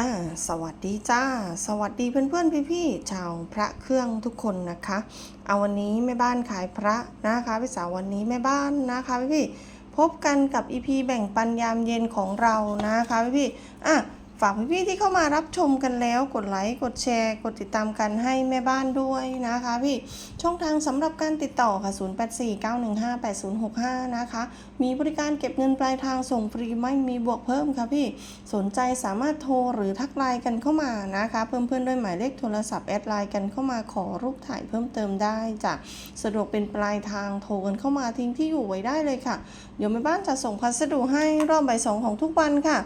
อ่าสวัสดีจ้า สวัสดีเพื่อนๆพี่ๆชาวพระเครื่องทุกคนนะคะ เอาวันนี้แม่บ้านขายพระนะคะพี่สาววันนี้แม่บ้านนะคะพี่ๆพบกันกับอีพีแบ่งปันยามเย็นของเรานะคะพี่ๆอะ ฝากพี่ๆที่เข้ามารับชมกันแล้วกดไลค์กดแชร์กดติดตามกันให้แม่บ้านด้วยนะคะ พี่ช่องทางสำหรับการติดต่อค่ะ 0849158065 นะคะ มีบริการเก็บเงินปลายทางส่งฟรีไม่มีบวกเพิ่มค่ะพี่สนใจสามารถโทรหรือทักไลน์กันเข้ามานะคะเพิ่มเพื่อนด้วยหมายเลขโทรศัพท์แอดไลน์กันเข้ามาขอรูปถ่ายเพิ่มเติมได้จ้ะสะดวกเป็นปลายทางโทรกันเข้ามาทิ้งที่อยู่ไว้ได้เลยค่ะเดี๋ยวแม่บ้านจะส่งพัสดุให้รอบบ่ายสองของทุกวันค่ะ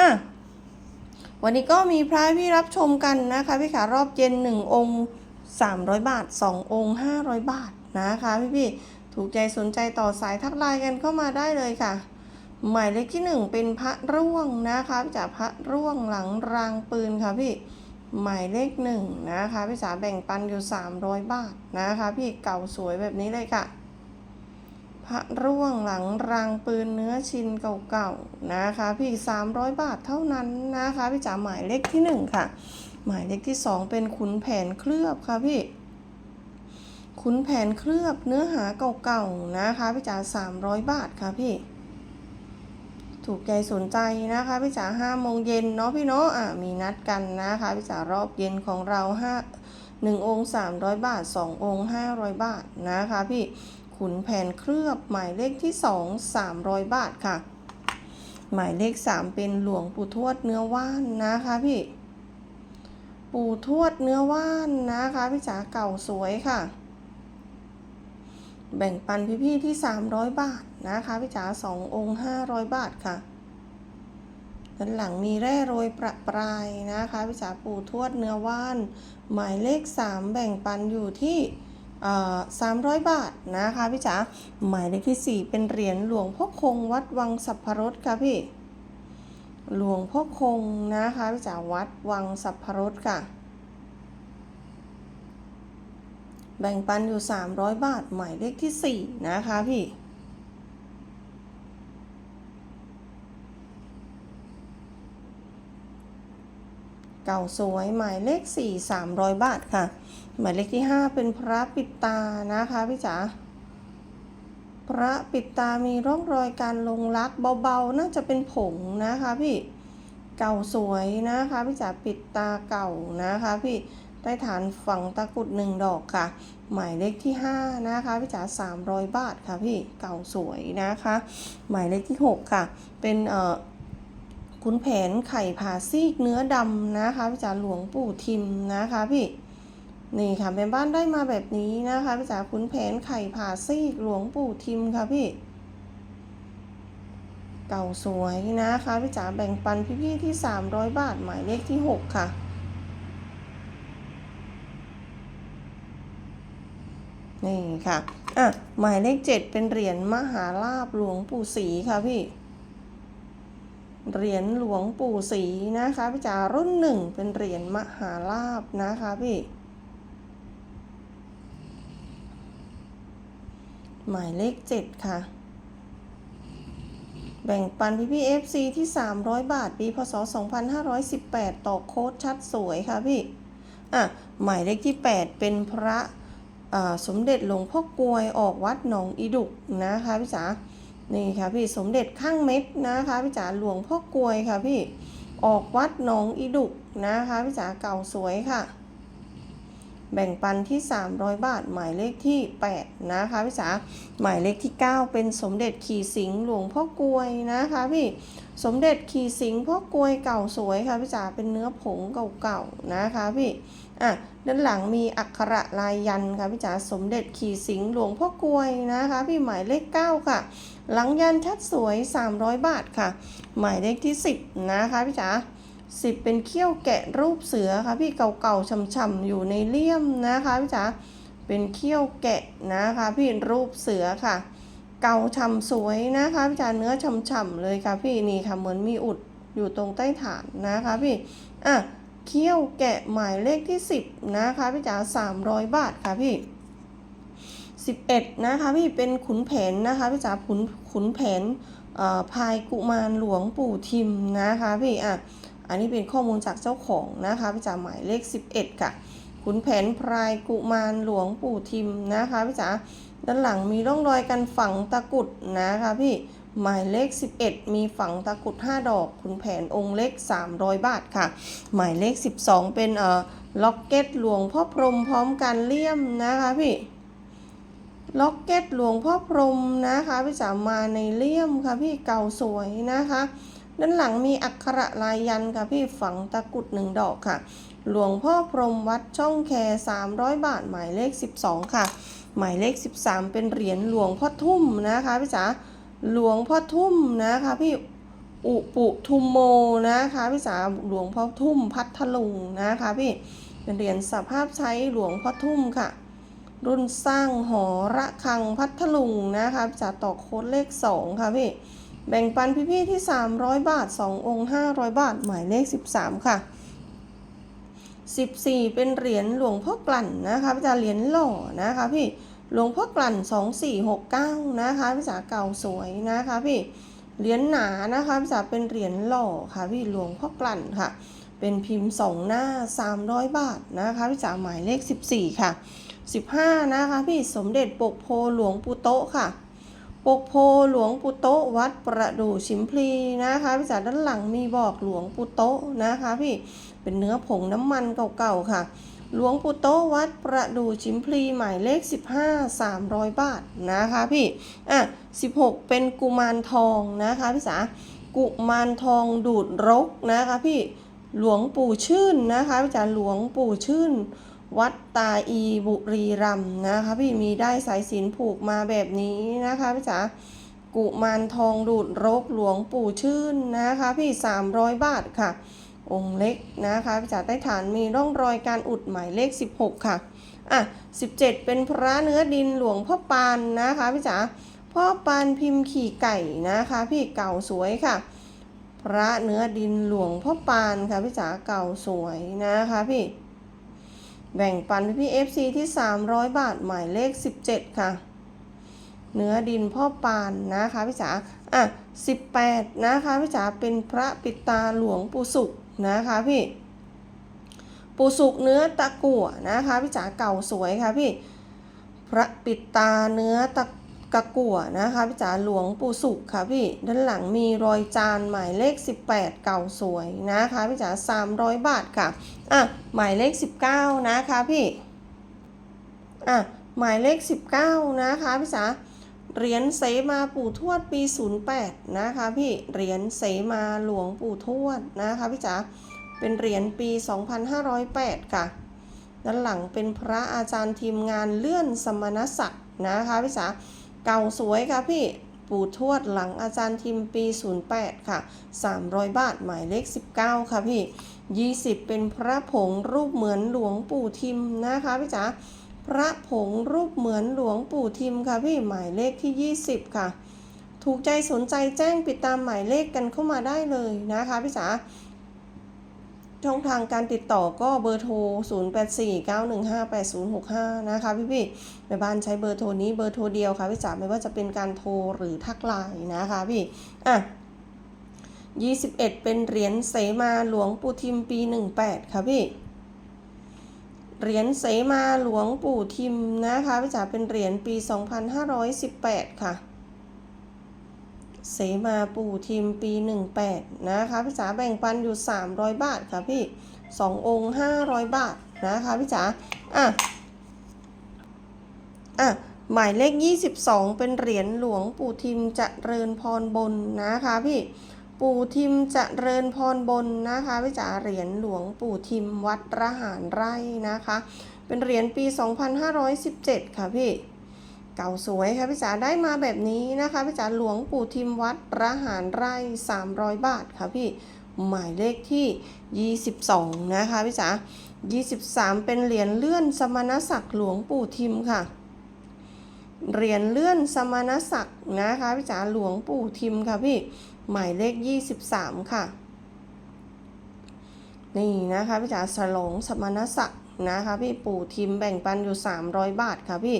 อะ วันนี้ก็มีพระพี่รับชมกันนะคะพี่ขารอบเย็น 1 องค์ 300 บาท 2 องค์ 500 บาทนะคะพี่พี่ๆถูกใจสนใจต่อสายทักไลน์กันเข้ามาได้เลยค่ะ หมายเลขที่ 1 เป็นพระร่วงนะคะพี่จ๋าพระร่วงหลังรางปืนค่ะพี่หมายเลขหนึ่งนะคะพี่จ๋าแบ่งปันอยู่ 300 บาทนะคะ พี่เก่าสวยแบบนี้เลยค่ะ พระร่วงหลังรางปืนเนื้อชินเก่าๆนะคะพี่300บาทเท่านั้นนะคะพี่จ๋าหมายเลขที่1ค่ะ หมายเลขที่2เป็นขุนแผนเคลือบค่ะพี่ขุนแผนเคลือบเนื้อหาเก่าๆนะคะพี่จ๋า300บาทค่ะพี่ถูกใจสนใจนะคะพี่จ๋าห้าโมงเย็นเนาะพี่เนาะอะมีนัดกันนะคะพี่จ๋ารอบเย็นของเราห้าหนึ่งองค์สามร้อยบาทสององค์ห้าร้อยบาทนะคะพี่ ขุนแผนเคลือบหมายเลขที่สองสามร้อยบาทค่ะ หมายเลขสามเป็นหลวงปู่ทวดเนื้อว่านนะคะพี่ ปู่ทวดเนื้อว่านนะคะพี่จ๋าเก่าสวยค่ะ แบ่งปันพี่ๆที่ 300 บาทนะคะพี่จ๋า2องค์ 500 บาทค่ะด้านหลังมีแร่โรยประปรายนะคะพี่จ๋าปู่ทวดเนื้อว่าน หมายเลข 3 แบ่งปันอยู่ที่ 300 บาทนะคะพี่จ๋าหมายเลขที่ 4 เป็นเหรียญหลวงพ่อคงวัดวังสัพพรสค่ะพี่ หลวงพ่อคงนะคะพี่จ๋าวัดวังสัพพรสค่ะ แบ่งปันอยู่ 300 บาท หมายเลขที่ 4 นะคะพี่ เก่าสวยหมายเลข 4 300 บาทค่ะ หมายเลขที่ 5 เป็นพระปิดตานะคะพี่จ๋าพระปิดตามีร่องรอยการลงลักเบาๆ น่าจะเป็นผงนะคะพี่เก่าสวยนะคะพี่จ๋าปิดตาเก่านะคะพี่ใต้ฐานฝังตะกุดหนึ่งดอกค่ะ หมายเลขที่ 5 นะคะพี่จ๋า300 บาทค่ะพี่เก่าสวยนะคะ หมายเลขที่ 6 ค่ะ เป็นเอ่อ ขุนแผนไข่ผ่าซีกเนื้อดำนะคะพี่จ๋าหลวงปู่ทิมนะคะพี่นี่ค่ะเป็นบ้านได้มาแบบนี้นะคะพี่จ๋าขุนแผนไข่ผ่าซีกหลวงปู่ทิมค่ะพี่ เก่าสวยนะคะพี่จ๋าแบ่งปันพี่ๆที่ 300 บาทหมายเลขที่ 6 ค่ะนี่ค่ะ อะ หมายเลข7เป็นเหรียญมหาลาบหลวงปู่ศรีค่ะพี่ เหรียญหลวงปู่ศรีนะคะพี่จ๋ารุ่นหนึ่งเป็นเหรียญมหาลาบนะคะพี่หมายเลข 7 ค่ะ แบ่งปันพี่พี่ FC ที่ 300 บาท ปี พศ 2518 ต่อโค้ดชัดสวยค่ะพี่ อะ หมายเลขที่ 8 เป็นพระสมเด็จหลวงพ่อกลวยออกวัดหนองอีดุกนะคะพี่จ๋า นี่ค่ะพี่สมเด็จข้างเม็ดนะคะพี่จ๋าหลวงพ่อกลวยค่ะพี่ออกวัดหนองอีดุกนะคะพี่จ๋าเก่าสวยค่ะ แบ่งปันที่ 300 บาท หมายเลขที่ 8 นะคะพี่จ๋าหมายเลขที่ 9 เป็นสมเด็จขี่สิงห์หลวงพ่อกลวยนะคะพี่สมเด็จขี่สิงห์พ่อกลวยเก่าสวยค่ะพี่จ๋าเป็นเนื้อผงเก่าๆนะคะพี่อะด้านหลังมีอักขระลายยันค่ะพี่จ๋าสมเด็จขี่สิงห์หลวงพ่อกลวยนะคะ พี่หมายเลข 9 ค่ะ หลังยันชัดสวย 300 บาทค่ะ หมายเลขที่ 10 นะคะพี่จ๋าสิบเป็นเขี้ยวแกะรูปเสือค่ะพี่เก่าๆช่ำๆอยู่ในเลี่ยมนะคะพี่จ๋าเป็นเขี้ยวแกะนะคะพี่รูปเสือค่ะ เก่าช่ำสวยนะคะพี่จ๋าเนื้อช่ำๆเลยค่ะพี่นี่ค่ะเหมือนมีอุดอยู่ตรงใต้ฐานนะคะพี่อะเขี้ยวแกะหมายเลขที่ 10 นะคะพี่จ๋า300 บาทค่ะพี่ 11 นะคะพี่เป็นขุนแผนนะคะพี่จ๋าขุนขุนแผนเอ่อพายกุมารหลวงปู่ทิมนะคะพี่อะอันนี้เป็นข้อมูลจากเจ้าของนะคะพี่จ๋าหมายเลข 11 ค่ะขุนแผนพรายกุมารหลวงปู่ทิมนะคะพี่จ๋าด้านหลังมีร่องรอยการฝังตะกุดนะคะพี่หมายเลข 11 มีฝังตะกุด 5 ดอกขุนแผนองค์เล็ก 300 บาทค่ะ หมายเลข 12 เป็นเอ่อล็อกเก็ตหลวงพ่อพรหมพร้อมกันเลี่ยมนะคะพี่ ล็อกเก็ตหลวงพ่อพรหมนะคะพี่จ๋ามาในเลี่ยมค่ะพี่เก่าสวยนะคะ ด้านหลังมีอักขระลายยันค่ะพี่ฝังตะกรุดหนึ่งดอกค่ะ หลวงพ่อพรหมวัดช่องแค300 บาท หมายเลข 12 ค่ะ หมายเลข 13 เป็นเหรียญหลวงพ่อทุ่มนะคะพี่จ๋าหลวงพ่อทุ่มนะคะพี่อุปุทุมโมนะคะพี่จ๋าหลวงพ่อทุ่มพัทลุงนะคะพี่เป็นเหรียญสภาพใช้หลวงพ่อทุ่มค่ะ รุ่นสร้างหอระฆังพัทลุงนะคะจะต่อโค้ดเลข 2 ค่ะพี่ แบ่งปันพี่ๆที่ 300 บาท 2 องค์ 500 บาท หมายเลข 13 ค่ะ 14 เป็นเหรียญหลวงพ่อกลั่นนะคะพี่จ๋าเหรียญหล่อนะคะพี่หลวงพ่อกลั่น 2469 นะคะพี่จ๋าเก่าสวยนะคะพี่เหรียญหนานะคะพี่จ๋าเป็นเหรียญหล่อค่ะพี่หลวงพ่อกลั่นค่ะ เป็นพิมพ์สองหน้า 300 บาทนะคะพี่จ๋าหมายเลข 14 ค่ะ 15 นะคะพี่สมเด็จปกโพหลวงปูโตะค่ะ ปกโพหลวงปูโตะวัดประดู่ชิมพลีนะคะพี่จ๋าด้านหลังมีบอกหลวงปูโตะนะคะพี่เป็นเนื้อผงน้ำมันเก่าๆค่ะ หลวงปูโตะวัดประดู่ชิมพลีหมายเลข 15 300 บาทนะคะพี่อะ16 เป็นกุมารทองนะคะพี่จ๋ากุมารทองดูดรกนะคะพี่หลวงปู่ชื่นนะคะพี่จ๋าหลวงปู่ชื่น วัดตาอีบุรีรัมนะคะพี่มีได้สายสิญจนผูกมาแบบนี้นะคะพี่จ๋ากุมารทองดูดรกหลวงปู่ชื่นนะคะพี่ 300 บาทค่ะ องค์เล็กนะคะพี่จ๋าใต้ฐานมีร่องรอยการอุดหมายเลข 16 ค่ะอะ 17 เป็นพระเนื้อดินหลวงพ่อปานนะคะพี่จ๋าพ่อปานพิมพ์ขี่ไก่นะคะพี่เก่าสวยค่ะ พระเนื้อดินหลวงพ่อปานค่ะพี่จ๋าเก่าสวยนะคะพี่ แบ่งปันพี่เอฟซีที่ 300 บาทหมายเลข 17 ค่ะ เนื้อดินพ่อปานนะคะพี่จ๋าอะ 18 นะคะพี่จ๋าเป็นพระปิตาหลวงปู่สุกนะคะพี่ปู่สุกเนื้อตะกั่วนะคะพี่จ๋าเก่าสวยค่ะพี่ พระปิตาเนื้อตะ กะกั่วนะคะพี่จ๋าหลวงปู่สุกค่ะพี่ ด้านหลังมีรอยจานหมายเลข 18 เก่าสวยนะคะพี่จ๋า300 บาทค่ะอะหมายเลข 19 นะคะพี่อะหมายเลข 19 นะคะพี่จ๋าเหรียญเสมาปู่ทวดปี 08 นะคะพี่เหรียญเสมาหลวงปู่ทวดนะคะพี่จ๋าเป็นเหรียญปี 2508 ค่ะ ด้านหลังเป็นพระอาจารย์ทีมงานเลื่อนสมณศักดิ์นะคะพี่จ๋า เก่าสวยค่ะพี่ปู่ทวดหลังอาจารย์ทิมปี 08 ค่ะ 300 บาทหมายเลข 19 ค่ะพี่ 20 เป็นพระผงรูปเหมือนหลวงปู่ทิมนะคะพี่จ๋าพระผงรูปเหมือนหลวงปู่ทิมค่ะพี่หมายเลขที่ 20 ค่ะ ถูกใจสนใจแจ้งปิดตามหมายเลขกันเข้ามาได้เลยนะคะพี่จ๋า ช่องทางการติดต่อก็เบอร์โทร 0849158065 นะคะพี่พี่แม่บ้านใช้เบอร์โทรนี้เบอร์โทรเดียวค่ะพี่จ๋าไม่ว่าจะเป็นการโทรหรือทักไลน์นะคะพี่ อะ 21 เป็นเหรียญเสมาหลวงปู่ทิมปี 18 ค่ะพี่ เหรียญเสมาหลวงปู่ทิมนะคะพี่จ๋าเป็นเหรียญปี 2518 ค่ะ เสมาปู่ทิมปี 18 นะคะพี่จ๋าแบ่งปันอยู่ 300 บาทค่ะพี่ 2 องค์ 500 บาทนะคะพี่จ๋าอะ อะ หมายเลข 22 เป็นเหรียญหลวงปู่ทิมเจะเริญพรบนนะคะพี่ ปู่ทิมเจะเริญพรบนนะคะพี่จ๋าเหรียญหลวงปู่ทิมวัดระหารไร่นะคะ เป็นเหรียญปี 2517 ค่ะพี่ เก่าสวยค่ะพี่จ๋าได้มาแบบนี้นะคะพี่จ๋าหลวงปู่ทิมวัดระหารไร่ 300 บาทค่ะพี่หมายเลขที่ 22 นะคะพี่จ๋า23 เป็นเหรียญเลื่อนสมณศักดิ์หลวงปู่ทิมค่ะ เหรียญเลื่อนสมณศักดิ์นะคะพี่จ๋าหลวงปู่ทิมค่ะพี่หมายเลข 23 ค่ะ นี่นะคะพี่จ๋าฉลองสมณศักดิ์นะคะพี่ปู่ทิมแบ่งปันอยู่ 300 บาทค่ะพี่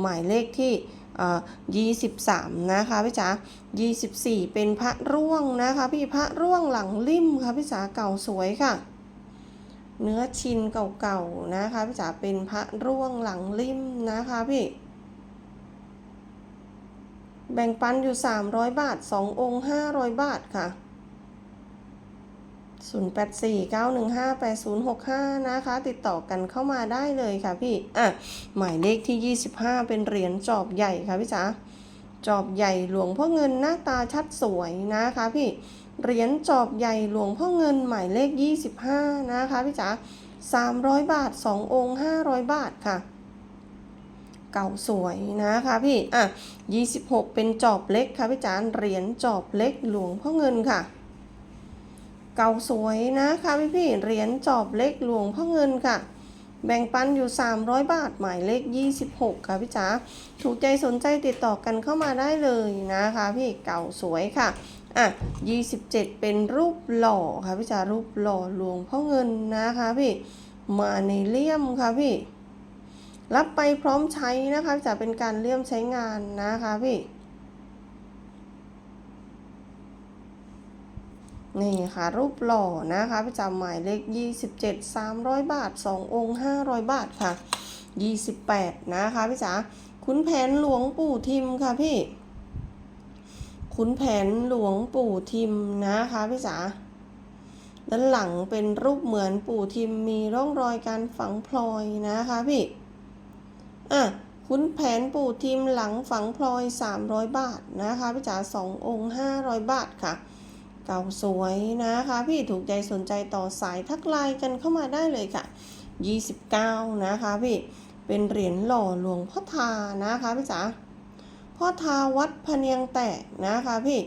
หมายเลขที่เอ่อ23 นะคะพี่จ๋า24 เป็นพระร่วงนะคะพี่พระร่วงหลังลิ่มค่ะพี่จ๋าเก่าสวยค่ะ เนื้อชินเก่าๆนะคะพี่จ๋าเป็นพระร่วงหลังลิ่มนะคะพี่แบ่งปันอยู่ 300 บาท 2 องค์ 500 บาทค่ะ 0849158065 นะคะ ติดต่อกันเข้ามาได้เลยค่ะพี่ อะ หมายเลขที่ 25 เป็นเหรียญจอบใหญ่ค่ะพี่จ๋าจอบใหญ่หลวงพ่อเงินหน้าตาชัดสวยนะคะพี่ เหรียญจอบใหญ่หลวงพ่อเงินหมายเลข 25 นะคะพี่จ๋า300 บาท 2 องค์ 500 บาทค่ะ เก่าสวยนะคะพี่ อะ 26 เป็นจอบเล็กค่ะพี่จ๋าเหรียญจอบเล็กหลวงพ่อเงินค่ะ เก่าสวยนะคะพี่พี่เหรียญจอบเล็กหลวงพ่อเงินค่ะ แบ่งปันอยู่ 300 บาทหมายเลข 26 ค่ะพี่จ๋าถูกใจสนใจติดต่อกันเข้ามาได้เลยนะคะพี่เก่าสวยค่ะอะ 27 เป็นรูปหล่อค่ะพี่จ๋ารูปหล่อหลวงพ่อเงินนะคะพี่มาในเลี่ยมค่ะพี่รับไปพร้อมใช้นะคะจะเป็นการเลี่ยมใช้งานนะคะพี่ นี่ค่ะรูปหล่อนะคะประจำหมายเลข 27 300 บาท 2 องค์ 500 บาทค่ะ 28 นะคะพี่จ๋าขุนแผนหลวงปู่ทิมค่ะพี่ขุนแผนหลวงปู่ทิมนะคะพี่จ๋าด้านหลังเป็นรูปเหมือนปู่ทิมมีร่องรอยการฝังพลอยนะคะพี่อะขุนแผนปู่ทิมหลังฝังพลอย 300 บาทนะคะพี่จ๋า2องค์ 500 บาทค่ะ เก่าสวยนะคะ พี่ถูกใจสนใจต่อสายทักไลน์กันเข้ามาได้เลยค่ะ 29 นะคะพี่เป็นเหรียญหล่อหลวงพ่อทานะคะพี่จ๋าพ่อทาวัดพะเนียงแตกนะคะพี่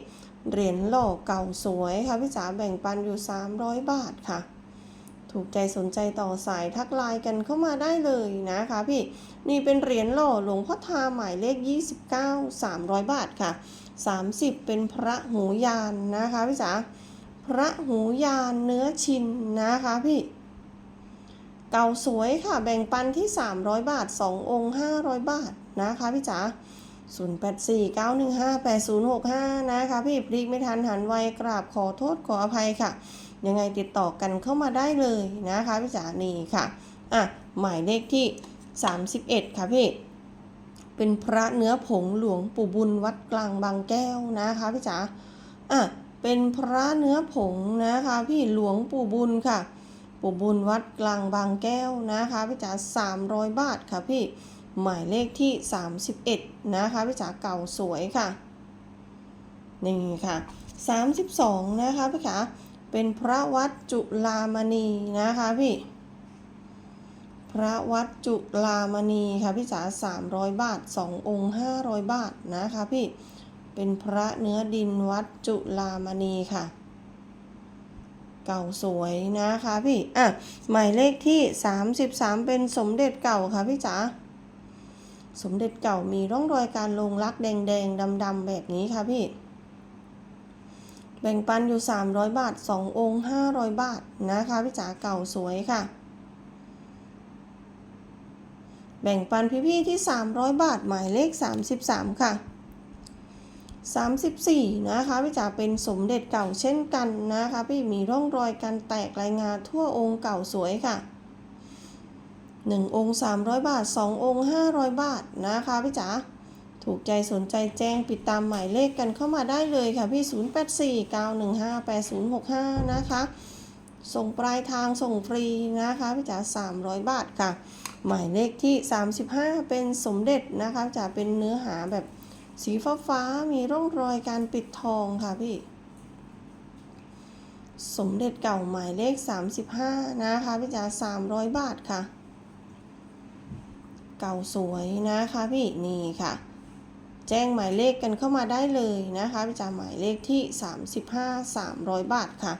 เหรียญหล่อเก่าสวยค่ะพี่จ๋าแบ่งปันอยู่ 300 บาทค่ะ ถูกใจสนใจต่อสายทักไลน์กันเข้ามาได้เลยนะคะพี่นี่เป็นเหรียญหล่อหลวงพ่อทาหมายเลข 29 300 บาทค่ะ 30 เป็นพระหูยานนะคะพี่จ๋าพระหูยานเนื้อชินนะคะพี่เก่าสวยค่ะแบ่งปันที่ 300 บาท 2 องค์ 500 บาทนะคะพี่จ๋า0849158065 นะคะพี่พลิกไม่ทันหันไวกราบขอโทษขออภัยค่ะ ยังไงติดต่อกันเข้ามาได้เลยนะคะพี่จ๋านี่ค่ะ อะ หมายเลขที่ 31 ค่ะพี่ เป็นพระเนื้อผงหลวงปู่บุญวัดกลางบางแก้วนะคะพี่จ๋าอะเป็นพระเนื้อผงนะคะ พี่หลวงปู่บุญค่ะ ปู่บุญวัดกลางบางแก้วนะคะพี่จ๋า300บาทค่ะพี่หมายเลขที่ 31 นะคะพี่จ๋าเก่าสวยค่ะนี่ค่ะ 32 นะคะพี่จ๋าเป็นพระวัดจุลามณีนะคะพี่ ระวัดจุลามณีค่ะพี่จ๋า300บาท2องค์500บาทนะคะพี่เป็นพระเนื้อดินวัดจุลามณีค่ะ เก่าสวยนะคะพี่อะหมายเลขที่33เป็นสมเด็จเก่าค่ะพี่จ๋าสมเด็จเก่ามีร่องรอยการลงรักแดงๆดำๆแบบนี้ค่ะพี่ แบ่งปันอยู่ 300 บาท 2 องค์ 500 บาทนะคะพี่จ๋าเก่าสวยค่ะ แบ่งปันพี่ๆที่ 300 บาทหมายเลข 33 ค่ะ 34 นะคะพี่จ๋าเป็นสมเด็จเก่าเช่นกันนะคะ พี่มีร่องรอยการแตกรายงานทั่วองค์เก่าสวยค่ะ 1 องค์ 300 บาท 2 องค์ 500 บาทนะคะพี่จ๋าถูกใจสนใจแจ้งปิดตามหมายเลขกันเข้ามาได้เลยค่ะพี่ 0849158065 นะคะ ส่งปลายทางส่งฟรีนะคะพี่จ๋า300 บาทค่ะ หมายเลขที่ 35 เป็นสมเด็จนะคะจะเป็นเนื้อหาแบบสีฟ้าฟ้ามีร่องรอยการปิดทองค่ะพี่ สมเด็จเก่าหมายเลข 35 นะคะพี่จ๋า300 บาทค่ะ เก่าสวยนะคะพี่นี่ค่ะแจ้งหมายเลขกันเข้ามาได้เลยนะคะพี่จ๋าหมายเลขที่ 35 300 บาทค่ะ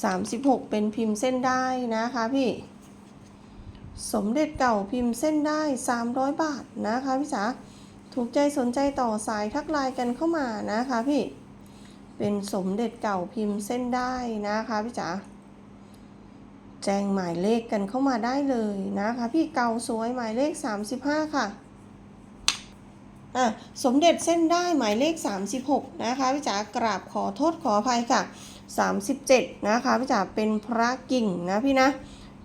36 เป็นพิมพ์เส้นได้นะคะพี่ สมเด็จเก่าพิมพ์เส้นได้ 300 บาทนะคะพี่จ๋าถูกใจสนใจต่อสายทักไลน์กันเข้ามานะคะพี่ เป็นสมเด็จเก่าพิมพ์เส้นได้นะคะพี่จ๋าแจ้งหมายเลขกันเข้ามาได้เลยนะคะพี่เก่าสวยหมายเลข 35 ค่ะอะสมเด็จเส้นได้หมายเลข 36 นะคะพี่จ๋ากราบขอโทษขออภัยค่ะ 37 นะคะพี่จ๋าเป็นพระกิ่งนะพี่นะ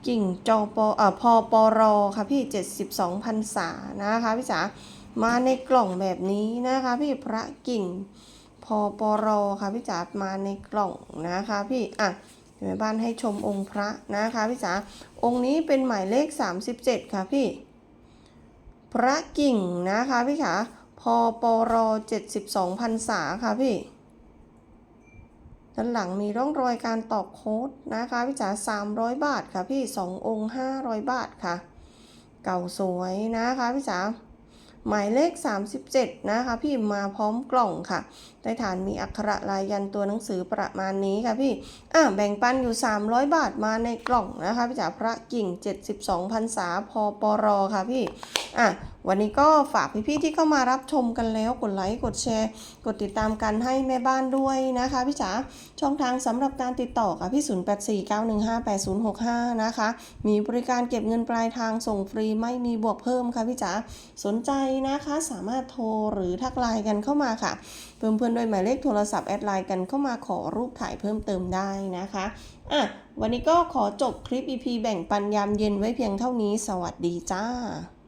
กิ่งจอปเอ่อพอปรอค่ะพี่ 72พรรษานะคะพี่จ๋ามาในกล่องแบบนี้นะคะพี่พระกิ่งพอปรอค่ะพี่จ๋ามาในกล่องนะคะพี่อะเดี๋ยวแม่บ้านให้ชมองค์พระนะคะพี่จ๋าองค์นี้เป็นหมายเลข 37 ค่ะพี่ พระกิ่งนะคะพี่ขาพอปร72พรรษาค่ะพี่ ด้านหลังมีร่องรอยการตอกโค้ดนะคะพี่จ๋า300 บาทค่ะพี่ 2 องค์ 500 บาทค่ะ เก่าสวยนะคะพี่จ๋าหมายเลข 37 นะคะพี่มาพร้อมกล่องค่ะใต้ฐานมีอักขระลายยันตัวหนังสือประมาณนี้ค่ะพี่ อะแบ่งปันอยู่ 300 บาทมาในกล่องนะคะพี่จ๋าพระกิ่ง 72พรรษาพอปรอค่ะพี่ อะ วันนี้ก็ฝากพี่ๆที่เข้ามารับชมกันแล้วกดไลค์กดแชร์ กดติดตามกันให้แม่บ้านด้วยนะคะพี่จ๋าช่องทางสำหรับการติดต่อค่ะพี่ 0849158065 นะคะ มีบริการเก็บเงินปลายทางส่งฟรีไม่มีบวกเพิ่มค่ะพี่จ๋าสนใจนะคะสามารถโทรหรือทักไลน์กันเข้ามาค่ะ เพิ่มเพื่อนด้วยหมายเลขโทรศัพท์แอดไลน์กันเข้ามาขอรูปถ่ายเพิ่มเติมได้นะคะอะวันนี้ก็ขอจบคลิป EP แบ่งปันยามเย็นไว้เพียงเท่านี้ สวัสดีจ้า